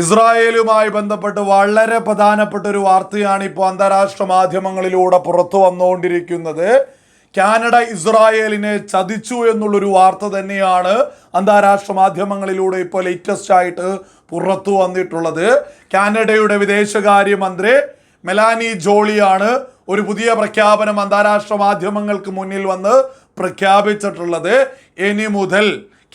ഇസ്രായേലുമായി ബന്ധപ്പെട്ട് വളരെ പ്രധാനപ്പെട്ട ഒരു വാർത്തയാണ് ഇപ്പോൾ അന്താരാഷ്ട്ര മാധ്യമങ്ങളിലൂടെ പുറത്തു വന്നുകൊണ്ടിരിക്കുന്നത്. കാനഡ ഇസ്രായേലിനെ ചതിച്ചു എന്നുള്ളൊരു വാർത്ത തന്നെയാണ് അന്താരാഷ്ട്ര മാധ്യമങ്ങളിലൂടെ ഇപ്പോൾ ലേറ്റസ്റ്റ് ആയിട്ട് പുറത്തു വന്നിട്ടുള്ളത്. കാനഡയുടെ വിദേശകാര്യമന്ത്രി മെലാനി ജോളിയാണ് ഒരു പുതിയ പ്രഖ്യാപനം അന്താരാഷ്ട്ര മാധ്യമങ്ങൾക്ക് മുന്നിൽ വന്ന് പ്രഖ്യാപിച്ചിട്ടുള്ളത്. ഇനി മുതൽ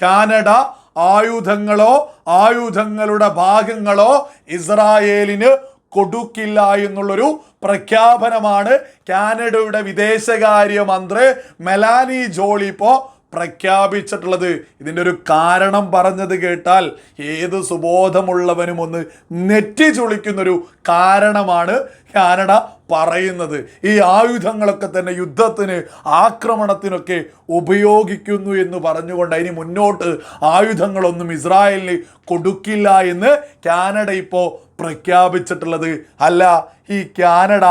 കാനഡ ആയുധങ്ങളോ ആയുധങ്ങളുടെ ഭാഗങ്ങളോ ഇസ്രായേലിന് കൊടുക്കില്ല എന്നുള്ളൊരു പ്രഖ്യാപനമാണ് കാനഡയുടെ വിദേശകാര്യ മന്ത്രി മെലാനി ജോളി ഇപ്പോൾ പ്രഖ്യാപിച്ചിട്ടുള്ളത്. ഇതിന്റെ ഒരു കാരണം പറഞ്ഞത് കേട്ടാൽ ഏത് സുബോധമുള്ളവനും ഒന്ന് നെറ്റി ചുളിക്കുന്നൊരു കാരണമാണ് കാനഡ പറയുന്നത് ഈ ആയുധങ്ങളൊക്കെ തന്നെ യുദ്ധത്തിന് ആക്രമണത്തിനൊക്കെ ഉപയോഗിക്കുന്നു എന്ന് പറഞ്ഞുകൊണ്ട് അതിന് മുന്നോട്ട് ആയുധങ്ങളൊന്നും ഇസ്രായേലിന് കൊടുക്കില്ല എന്ന് കാനഡ ഇപ്പോൾ പ്രഖ്യാപിച്ചിട്ടുള്ളത്. അല്ല ഈ കാനഡ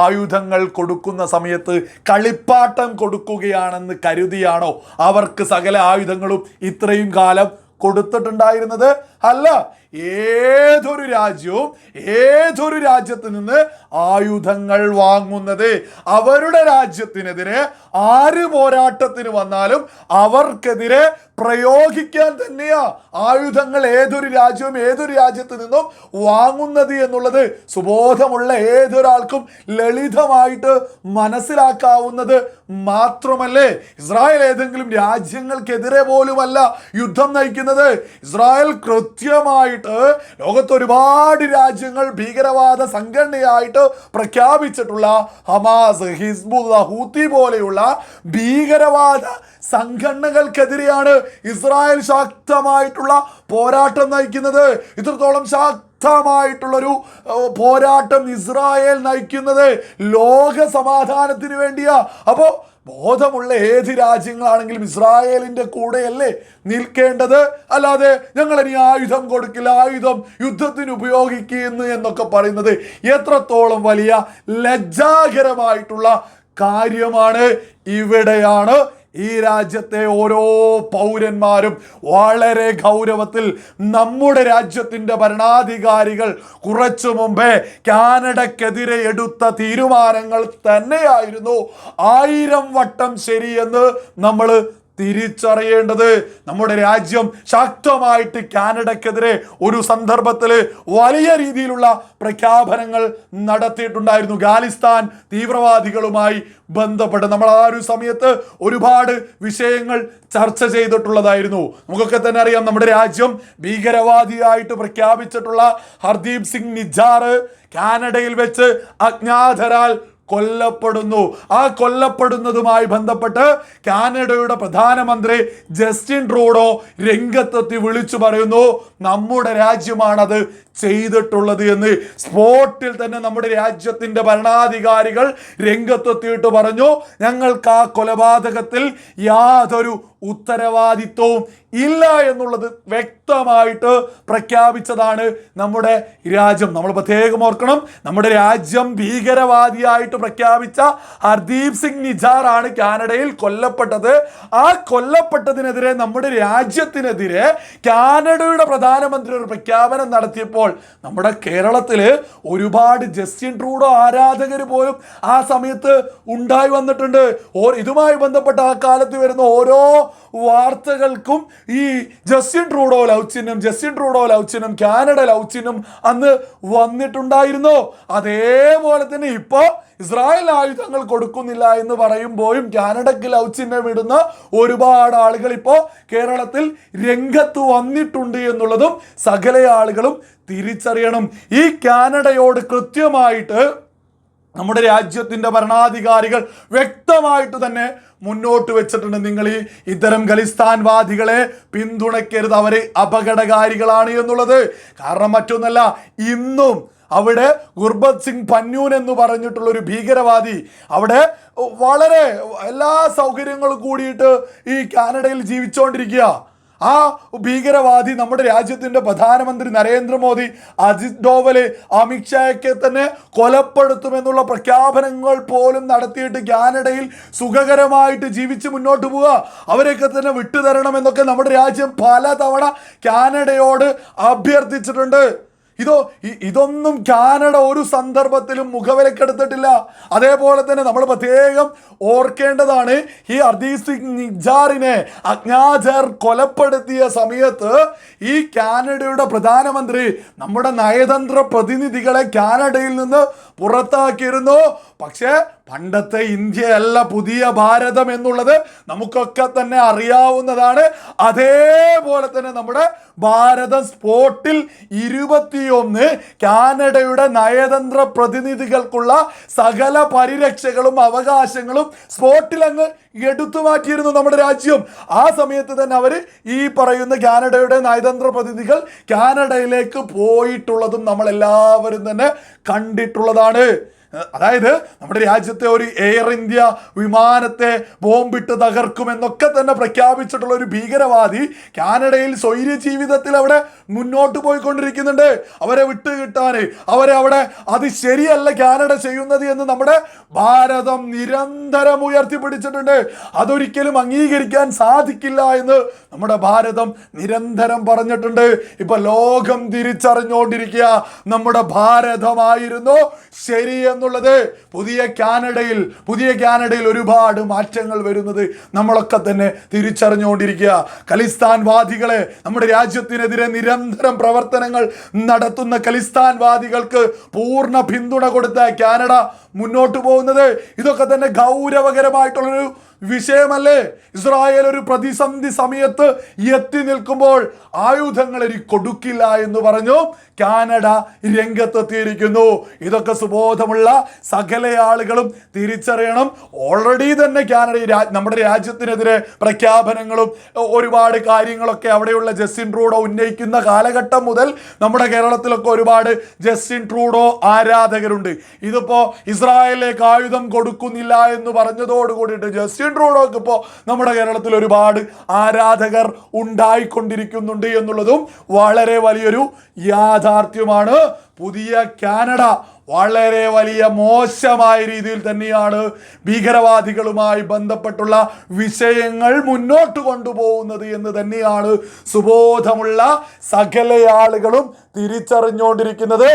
ആയുധങ്ങൾ കൊടുക്കുന്ന സമയത്ത് കളിപ്പാട്ടം കൊടുക്കുകയാണെന്ന് കരുതിയാണോ അവർക്ക് സകല ആയുധങ്ങളും ഇത്രയും കാലം കൊടുത്തിട്ടുണ്ടായിരുന്നത്? അല്ല ഏതൊരു രാജ്യവും ഏതൊരു രാജ്യത്ത് നിന്ന് ആയുധങ്ങൾ വാങ്ങുന്നത്? അവരുടെ രാജ്യത്തിനെതിരെ ആര് പോരാട്ടത്തിന് വന്നാലും അവർക്കെതിരെ പ്രയോഗിക്കാൻ തന്നെയാ ആയുധങ്ങൾ ഏതൊരു രാജ്യവും ഏതൊരു രാജ്യത്ത് നിന്നും വാങ്ങുന്നത് എന്നുള്ളത് സുബോധമുള്ള ഏതൊരാൾക്കും ലളിതമായിട്ട് മനസ്സിലാക്കാവുന്നത് മാത്രമല്ലേ? ഇസ്രായേൽ ഏതെങ്കിലും രാജ്യങ്ങൾക്കെതിരെ പോലുമല്ല യുദ്ധം നയിക്കുന്നത്. ഇസ്രായേൽ കൃത്യമായിട്ട് ലോകത്ത് ഒരുപാട് രാജ്യങ്ങൾ ഭീകരവാദ സംഘടനയായിട്ട് പ്രഖ്യാപിച്ചിട്ടുള്ള ഹമാസ് ഹിസ്ബുല്ല ഹൂത്തി പോലെയുള്ള ഭീകരവാദ സംഘടനകൾക്കെതിരെയാണ് ഇസ്രായേൽ ശക്തമായിട്ടുള്ള പോരാട്ടം നയിക്കുന്നത്. ഇത്രത്തോളം ശക്തമായിട്ടുള്ളൊരു പോരാട്ടം ഇസ്രായേൽ നയിക്കുന്നത് ലോക സമാധാനത്തിന് വേണ്ടിയാ. അപ്പോ ബോധമുള്ള ഏത് രാജ്യങ്ങളാണെങ്കിലും ഇസ്രായേലിന്റെ കൂടെയല്ലേ നിൽക്കേണ്ടത്? അല്ലാതെ ഞങ്ങൾ ഇനി ആയുധം കൊടുക്കില്ല ആയുധം യുദ്ധത്തിന് ഉപയോഗിക്കുന്നു എന്നൊക്കെ പറയുന്നത് എത്രത്തോളം വലിയ ലജ്ജാകരമായിട്ടുള്ള കാര്യമാണ്. ഇവിടെയാണ് ഈ രാജ്യത്തെ ഓരോ പൗരന്മാരും വളരെ ഗൗരവത്തിൽ നമ്മുടെ രാജ്യത്തിന്റെ ഭരണാധികാരികൾ കുറച്ചു മുമ്പേ കാനഡക്കെതിരെ എടുത്ത തീരുമാനങ്ങൾ തന്നെയായിരുന്നു. ആയിരം വട്ടം ശരിയെന്ന് നമ്മൾ തിരിച്ചറിയേണ്ടത് നമ്മുടെ രാജ്യം ശക്തമായിട്ട് കാനഡക്കെതിരെ ഒരു സന്ദർഭത്തിൽ വലിയ രീതിയിലുള്ള പ്രഖ്യാപനങ്ങൾ നടത്തിയിട്ടുണ്ടായിരുന്നു. ഖാലിസ്ഥാൻ തീവ്രവാദികളുമായി ബന്ധപ്പെട്ട് നമ്മൾ ആ ഒരു സമയത്ത് ഒരുപാട് വിഷയങ്ങൾ ചർച്ച ചെയ്തിട്ടുള്ളതായിരുന്നു. നമുക്കൊക്കെ തന്നെ അറിയാം നമ്മുടെ രാജ്യം ഭീകരവാദിയായിട്ട് പ്രഖ്യാപിച്ചിട്ടുള്ള ഹർദീപ് സിംഗ് നിജാർ കാനഡയിൽ വെച്ച് അജ്ഞാതരാൽ കൊല്ലപ്പെടുന്നു. ആ കൊല്ലപ്പെടുന്നതുമായി ബന്ധപ്പെട്ട് കാനഡയുടെ പ്രധാനമന്ത്രി ജസ്റ്റിൻ ട്രൂഡോ രംഗത്തെത്തി വിളിച്ചു പറയുന്നു നമ്മുടെ രാജ്യമാണത് ചെയ്തിട്ടുള്ളത് എന്ന്. സ്പോട്ടിൽ തന്നെ നമ്മുടെ രാജ്യത്തിന്റെ ഭരണാധികാരികൾ രംഗത്തെത്തിയിട്ട് പറഞ്ഞു ഞങ്ങൾക്ക് ആ കൊലപാതകത്തിൽ യാതൊരു ഉത്തരവാദിത്വവും ഇല്ല എന്നുള്ളത് വ്യക്തമായിട്ട് പ്രഖ്യാപിച്ചതാണ് നമ്മുടെ രാജ്യം. നമ്മൾ പ്രത്യേകം ഓർക്കണം നമ്മുടെ രാജ്യം ഭീകരവാദിയായിട്ട് പ്രഖ്യാപിച്ച ഹർദീപ് സിംഗ് നിജാർ ആണ് കാനഡയിൽ കൊല്ലപ്പെട്ടത്. ആ കൊല്ലപ്പെട്ടതിനെതിരെ നമ്മുടെ രാജ്യത്തിനെതിരെ കാനഡയുടെ പ്രധാനമന്ത്രി ഒരു പ്രഖ്യാപനം നടത്തിയപ്പോൾ നമ്മുടെ കേരളത്തിൽ ഒരുപാട് ജസ്റ്റിൻ ട്രൂഡോ ആരാധകർ പോലും ആ സമയത്ത് ഉണ്ടായി വന്നിട്ടുണ്ട്. ഓ ഇതുമായി ബന്ധപ്പെട്ട ആ കാലത്ത് വരുന്ന ഓരോ വാർത്തകൾക്കും ഈ ജസ്റ്റിൻ ട്രൂഡോ ലൗച്ചിനും ജസ്റ്റിൻ ട്രൂഡോ ലൗച്ചിനും കാനഡ ലൗച്ചിനും അന്ന് വന്നിട്ടുണ്ടായിരുന്നു. അതേപോലെ തന്നെ ഇപ്പോൾ ഇസ്രായേൽ ആയുധങ്ങൾ കൊടുക്കുന്നില്ല എന്ന് പറയുമ്പോഴും കാനഡയ്ക്ക് ചിഹ്നം ഇടുന്ന ഒരുപാട് ആളുകൾ ഇപ്പോൾ കേരളത്തിൽ രംഗത്ത് വന്നിട്ടുണ്ട് എന്നുള്ളതും സകല ആളുകളും തിരിച്ചറിയണം. ഈ കാനഡയോട് കൃത്യമായിട്ട് നമ്മുടെ രാജ്യത്തിന്റെ ഭരണാധികാരികൾ വ്യക്തമായിട്ട് തന്നെ മുന്നോട്ട് വെച്ചിട്ടുണ്ട്. നിങ്ങൾ ഈ ഇത്തരം ഖലിസ്ഥാൻവാദികളെ പിന്തുണയ്ക്കരുത്. അവർ അപകടകാരികളാണ് എന്നുള്ളത്. കാരണം മറ്റൊന്നല്ല ഇന്നും അവിടെ ഗുർബത് സിംഗ് പന്നൂൻ എന്ന് പറഞ്ഞിട്ടുള്ള ഒരു ഭീകരവാദി അവിടെ വളരെ എല്ലാ സൗകര്യങ്ങളും കൂടിയിട്ട് ഈ കാനഡയിൽ ജീവിച്ചുകൊണ്ടിരിക്കുക ആ ഭീകരവാദി നമ്മുടെ രാജ്യത്തിന്റെ പ്രധാനമന്ത്രി നരേന്ദ്രമോദി അജിത് ഡോവൽ അമിത്ഷായൊക്കെ തന്നെ കൊലപ്പെടുത്തുമെന്നുള്ള പ്രഖ്യാപനങ്ങൾ പോലും നടത്തിയിട്ട് കാനഡയിൽ സുഖകരമായിട്ട് ജീവിച്ച് മുന്നോട്ട് പോവുക. അവരെയൊക്കെ തന്നെ വിട്ടുതരണമെന്നൊക്കെ നമ്മുടെ രാജ്യം പലതവണ കാനഡയോട് അഭ്യർത്ഥിച്ചിട്ടുണ്ട്. ഇതോ ഇതൊന്നും കാനഡ ഒരു സന്ദർഭത്തിലും മുഖവിലക്കെടുത്തിട്ടില്ല. അതേപോലെ തന്നെ നമ്മൾ പ്രത്യേകം ഓർക്കേണ്ടതാണ് ഈ ഹർദീപ് സിംഗ് നിജാറിനെ അജ്ഞാചർ കൊലപ്പെടുത്തിയ സമയത്ത് ഈ കാനഡയുടെ പ്രധാനമന്ത്രി നമ്മുടെ നയതന്ത്ര പ്രതിനിധികളെ കാനഡയിൽ നിന്ന് പുറത്താക്കിയിരുന്നു. പക്ഷേ പണ്ടത്തെ ഇന്ത്യയല്ല പുതിയ ഭാരതം എന്നുള്ളത് നമുക്കൊക്കെ തന്നെ അറിയാവുന്നതാണ്. അതേപോലെ തന്നെ നമ്മുടെ ഭാരത സ്പോട്ടിൽ ഇരുപത്തിയൊന്ന് കാനഡയുടെ നയതന്ത്ര പ്രതിനിധികൾക്കുള്ള സകല പരിരക്ഷകളും അവകാശങ്ങളും സ്പോട്ടിൽ അങ്ങ് എടുത്തു മാറ്റിയിരുന്നു നമ്മുടെ രാജ്യം. ആ സമയത്ത് തന്നെ അവർ ഈ പറയുന്ന കാനഡയുടെ നയതന്ത്ര പ്രതിനിധികൾ കാനഡയിലേക്ക് പോയിട്ടുള്ളതും നമ്മളെല്ലാവരും തന്നെ കണ്ടിട്ടുള്ളതാണ്. അതായത് നമ്മുടെ രാജ്യത്തെ ഒരു എയർ ഇന്ത്യ വിമാനത്തെ ബോംബിട്ട് തകർക്കുമെന്നൊക്കെ തന്നെ പ്രഖ്യാപിച്ചിട്ടുള്ള ഒരു ഭീകരവാദി കാനഡയിൽ സ്വൈര്യ ജീവിതത്തിൽ അവിടെ മുന്നോട്ട് പോയിക്കൊണ്ടിരിക്കുന്നുണ്ട്. അവരെ വിട്ട് കിട്ടാന് അവരെ അവിടെ അത് ശരിയല്ല കാനഡ ചെയ്യുന്നത് എന്ന് നമ്മുടെ ഭാരതം നിരന്തരം ഉയർത്തിപ്പിടിച്ചിട്ടുണ്ട്. അതൊരിക്കലും അംഗീകരിക്കാൻ സാധിക്കില്ല എന്ന് നമ്മുടെ ഭാരതം നിരന്തരം പറഞ്ഞിട്ടുണ്ട്. ഇപ്പൊ ലോകം തിരിച്ചറിഞ്ഞുകൊണ്ടിരിക്കുക നമ്മുടെ ഭാരതമായിരുന്നു ശരി എന്നുള്ളത് പുതിയ കാനഡയിൽ പുതിയ കാനഡയിൽ ഒരുപാട് മാറ്റങ്ങൾ വരുന്നത് നമ്മളൊക്കെ തന്നെ തിരിച്ചറിഞ്ഞുകൊണ്ടിരിക്കുക. കലിസ്ഥാൻ വാദികളെ നമ്മുടെ രാജ്യത്തിനെതിരെ നിരന്തരം പ്രവർത്തനങ്ങൾ നടത്തുന്ന കലിസ്ഥാൻ വാദികൾക്ക് പൂർണ പിന്തുണ കൊടുത്ത കാനഡ മുന്നോട്ട് പോകുന്നത്. ഇതൊക്കെ തന്നെ ഗൗരവകരമായിട്ടുള്ളൊരു വിഷയമല്ലേ? ഇസ്രായേൽ ഒരു പ്രതിസന്ധി സമയത്ത് എത്തി നിൽക്കുമ്പോൾ ആയുധങ്ങൾ ഇനി കൊടുക്കില്ല എന്ന് പറഞ്ഞു കാനഡ രംഗത്തെത്തിയിരിക്കുന്നു. ഇതൊക്കെ സുബോധമുള്ള സകല ആളുകളും തിരിച്ചറിയണം. ഓൾറെഡി തന്നെ കാനഡ നമ്മുടെ രാജ്യത്തിനെതിരെ പ്രഖ്യാപനങ്ങളും ഒരുപാട് കാര്യങ്ങളൊക്കെ അവിടെയുള്ള ജസ്റ്റിൻ ട്രൂഡോ ഉന്നയിക്കുന്ന കാലഘട്ടം മുതൽ നമ്മുടെ കേരളത്തിലൊക്കെ ഒരുപാട് ജസ്റ്റിൻ ട്രൂഡോ ആരാധകരുണ്ട്. ഇതിപ്പോൾ ഇസ്രായേലിലേക്ക് ആയുധം കൊടുക്കുന്നില്ല എന്ന് പറഞ്ഞതോട് കൂടിയിട്ട് ജസ്റ്റിൻ ട്രൂഡോക്ക് ഇപ്പോൾ നമ്മുടെ കേരളത്തിൽ ഒരുപാട് ആരാധകർ ഉണ്ടായിക്കൊണ്ടിരിക്കുന്നുണ്ട് എന്നുള്ളതും വളരെ വലിയൊരു യാഥാർത്ഥ്യമാണ്. പുതിയ കാനഡ വളരെ വലിയ മോശമായ രീതിയിൽ തന്നെയാണ് ഭീകരവാദികളുമായി ബന്ധപ്പെട്ടുള്ള വിഷയങ്ങൾ മുന്നോട്ട് കൊണ്ടുപോകുന്നത് എന്ന് തന്നെയാണ് സുബോധമുള്ള സകല ആളുകളും തിരിച്ചറിഞ്ഞുകൊണ്ടിരിക്കുന്നത്.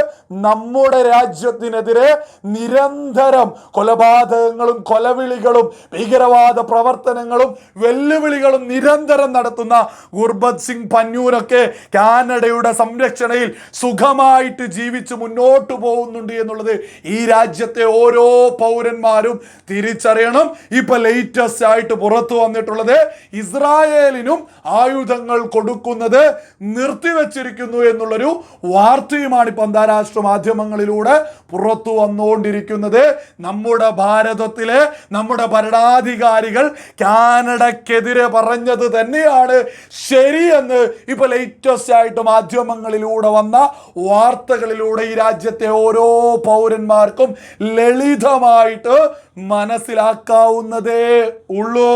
നമ്മുടെ രാജ്യത്തിനെതിരെ നിരന്തരം കൊലപാതകങ്ങളും കൊലവിളികളും ഭീകരവാദ പ്രവർത്തനങ്ങളും വെല്ലുവിളികളും നിരന്തരം നടത്തുന്ന ഗുർബത് സിംഗ് പന്നൂരൊക്കെ കാനഡയുടെ സംരക്ഷണയിൽ സുഖമായിട്ട് ജീവിച്ച് മുന്നോട്ട് പോകുന്നുണ്ട് എന്നുള്ളത് ഈ രാജ്യത്തെ ഓരോ പൗരന്മാരും തിരിച്ചറിയണം. ഇപ്പൊ ലേറ്റസ്റ്റ് ആയിട്ട് പുറത്തു വന്നിട്ടുള്ളത് ഇസ്രായേലിനും ആയുധങ്ങൾ കൊടുക്കുന്നത് നിർത്തിവെച്ചിരിക്കുന്നു എന്നുള്ളൊരു വാർത്തയുമാണ് ഇപ്പൊ അന്താരാഷ്ട്ര മാധ്യമങ്ങളിലൂടെ പുറത്തു വന്നുകൊണ്ടിരിക്കുന്നത്. നമ്മുടെ ഭാരതത്തിലെ നമ്മുടെ ഭരണാധികാരികൾ കാനഡക്കെതിരെ പറഞ്ഞത് തന്നെയാണ്. ശരിയെന്ന് ഇപ്പൊ ലേറ്റസ്റ്റ് ആയിട്ട് മാധ്യമങ്ങളിലൂടെ വന്ന വാർത്തകളിലൂടെ ഈ രാജ്യത്തെ ഓരോ പൗരന്മാർക്കും ലളിതമായിട്ട് മനസ്സിലാക്കാവുന്നതേ ഉള്ളൂ.